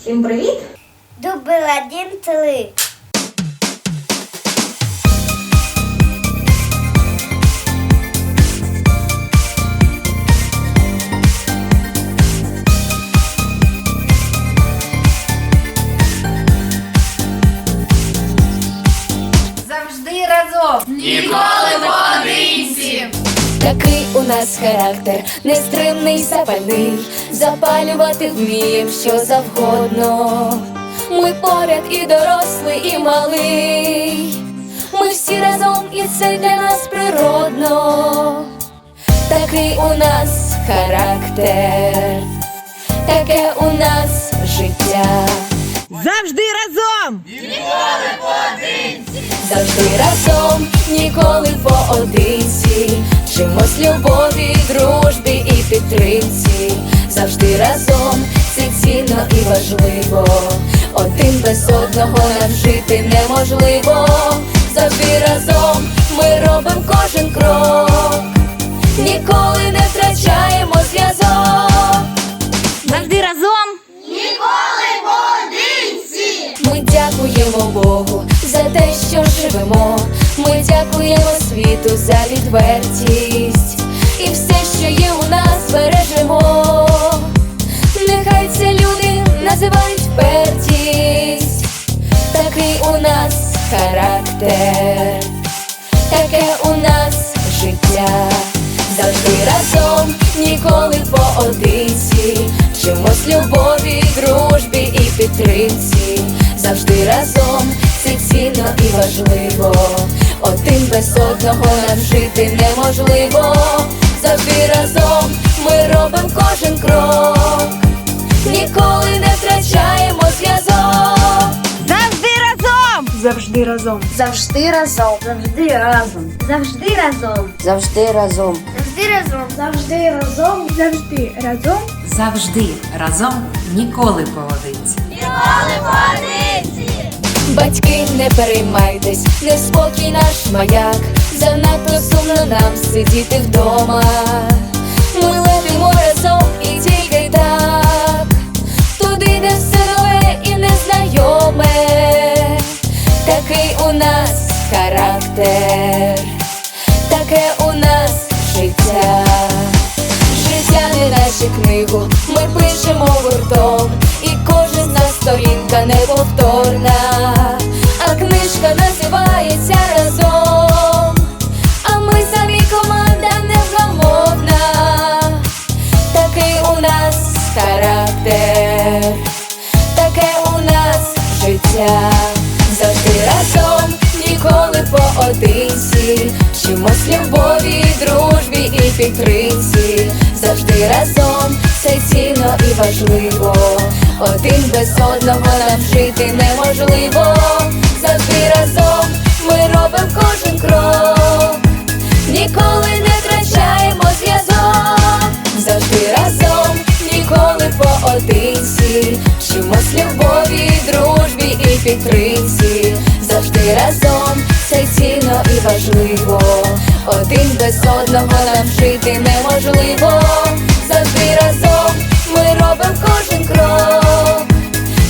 Всім привіт! Дубль один, три. Завжди разом. Такий у нас характер, нестримний, запальний, запалювати вмієм що завгодно. Ми поряд і дорослий, і малий. Ми всі разом, і це для нас природно. Такий у нас характер, таке у нас життя. Завжди разом. Завжди разом, ніколи поодинці, Вчимось любові, дружбі і підтримці. Завжди разом, це цінно і важливо. Один без одного нам жити неможливо. Завжди разом ми робимо кожен крок, ніколи не втрачаємо зв'язок. Завжди разом. Ми дякуємо Богу за те, що живемо. Ми дякуємо світу за відвертість і все, що є у нас, бережемо. Нехай це люди називають впертість. Такий у нас характер, таке у нас життя. Завжди разом, ніколи поодинці. Вчимось любові, дружбі і підтримці. Завжди разом, це цінно і важливо. Один без одного нам жити неможливо. Завжди разом ми робимо кожен крок. Ніколи не втрачаємо зв'язок. Завжди разом. Завжди разом. Завжди разом. Завжди разом. Завжди разом. Завжди разом. Завжди разом. Завжди разом. Завжди разом. Завжди разом, ніколи поодинці. Батьки, не переймайтесь, неспокій наш маяк, занадто сумно нам сидіти вдома. Ми летимо разом і тільки так, туди, де все нове і незнайоме, такий у нас характер, таке у нас характер, таке у нас життя, завжди разом, ніколи поодинці, вчимось любові, дружбі і підтримці, завжди разом, це цінно і важливо. Один без одного нам жити неможливо. Завжди разом ми робимо кожен крок, ніколи не підтримці. Завжди разом, це цінно і важливо. Один без одного нам жити неможливо. Завжди разом ми робимо кожен крок,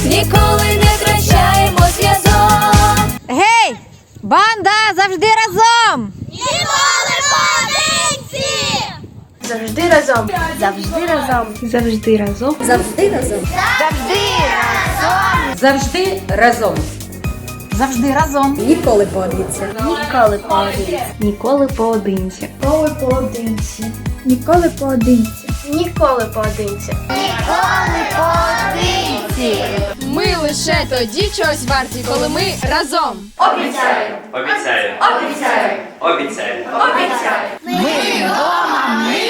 ніколи не втрачаємо зв'язок. Гей! Банда завжди разом. Завжди разом. Завжди разом. Завжди разом. Завжди разом. Завжди разом. Завжди разом. Завжди разом. Ніколи поодинці. Ніколи поодинці. Ніколи поодинці. Ніколи поодинці. Ніколи поодинці. Ніколи поодинці. Ніколи поодинці. Ми лише тоді чогось варті, коли ми разом. Обіцяю. Обіцяю. Обіцяю. Ми вдома, ми